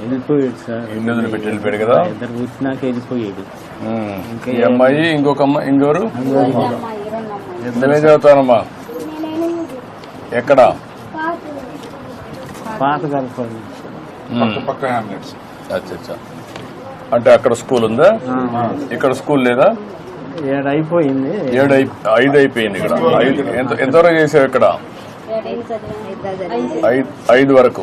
వెళ్ళిపోయాడు సార్. ఇల్లు వదిలిపెట్టి వెళ్ళిపోయాడు కదా. ఇద్దరు పుట్టినాక వెళ్ళిపోయాడు ఉమ్, ఈ అమ్మాయి ఇంకొక అమ్మాయి ఇంకెవరు? ఎంతనే చదువుతానమ్మా ఎక్కడ? పాత కలపండి ఉమ్, పక్క హ్యామ్లెట్స్ అచ్చా అచ్చా అంటే అక్కడ స్కూల్ ఉందా? ఇక్కడ స్కూల్ లేదా? ఏడు అయిపోయింది ఏడు ఐదు అయిపోయింది ఇక్కడ. ఐదు ఎంత ఎంతవరకు చేసావు ఇక్కడ? ఐదు ఐదు వరకు.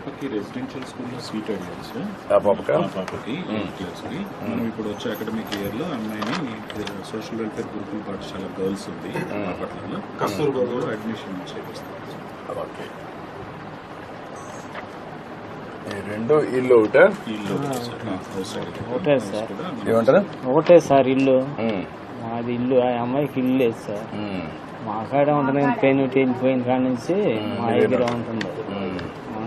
పాపకి రెసిడెన్షియల్ స్కూల్లో సీట్ అడిగారు సార్ ఆ పాపకా? ఆ మనం ఇప్పుడు వచ్చే అకాడమిక్ ఇయర్లో అమ్మాయిని సోషల్ వెల్ఫేర్ గురుకుల పాఠశాల గర్ల్స్ ఉంది బాపట్లలో కస్తూర్బాలో అడ్మిషన్ చేపిస్తాం ఓకే. రెండు ఇల్లు ఒకటే? సార్. ఒకటే సార్. కూడా ఏమంటారు? ఒకటే సార్ ఇల్లు. మాది ఇల్లు. ఆ అమ్మాయికి ఇల్లు లేదు సార్. మా కాడ ఉంటుంది. పెయిన్ వెళ్ళిపోయిన కాడ నుంచి మా దగ్గర ఉంటుంది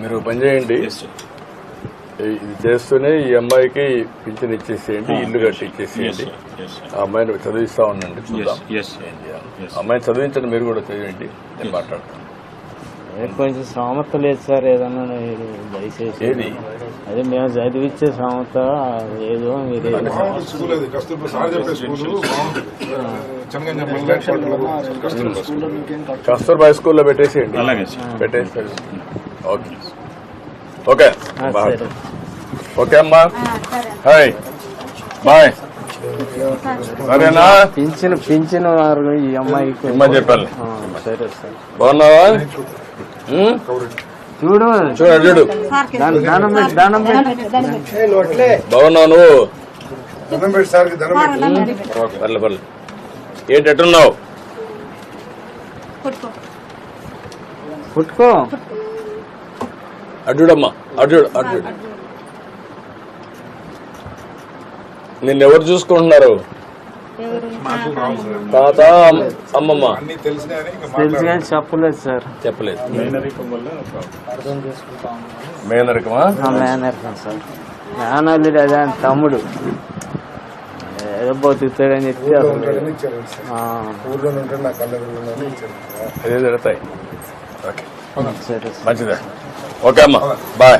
మీరు పని చేయండి. ఇది చేస్తూనే ఈ అమ్మాయికి పింఛన్ ఇచ్చేసేయండి ఇల్లు కట్టి ఇచ్చేసేయండి. ఆ అమ్మాయిని చదివిస్తా ఉండండి చూద్దాం. అమ్మాయిని చదివించండి మీరు కూడా చేయండి. నేను మాట్లాడతాను. కొంచెం సామర్థ లేదు సార్ ఏదన్నా మీరు దయచేసి. అదే మేము చదివిచ్చే సామర్థ ఏదో మీరు కస్తూర్బా స్కూల్లో పెట్టేసేయండి. పెట్టేసేయండి ఓకే ఓకే ఓకే అమ్మా. హాయ్. బాయ్. సరేనా? పింఛన్ పింఛన్ వారు ఈ అమ్మాయికి అమ్మా చెప్పాలి. సరే సార్. బాగున్నావా? చూడు. చూడు. చూడు దాని దానం బాగున్నావు నువ్వు? పర్లే పర్లే. ఏంటి ఎట్టున్నావు పుట్టుకో అటు చూడమ్మా అటు చూడు అటు చూడు. నిన్నెవరు చూసుకుంటున్నారు? తాత అమ్- అమ్మమ్మ. తెలుసు కానీ చెప్పలేదు సార్. చెప్పలేదు. మేనరికం మేనరికమా? నా మేనర్ సార్. మేనల్లుడు అదే తమ్ముడు. ఏదో బతుకుతాడని చెప్పి అదే జరుగుతాయి. ఓకే. సరే సార్. మంచిదే. ఓకే అమ్మా. బాయ్.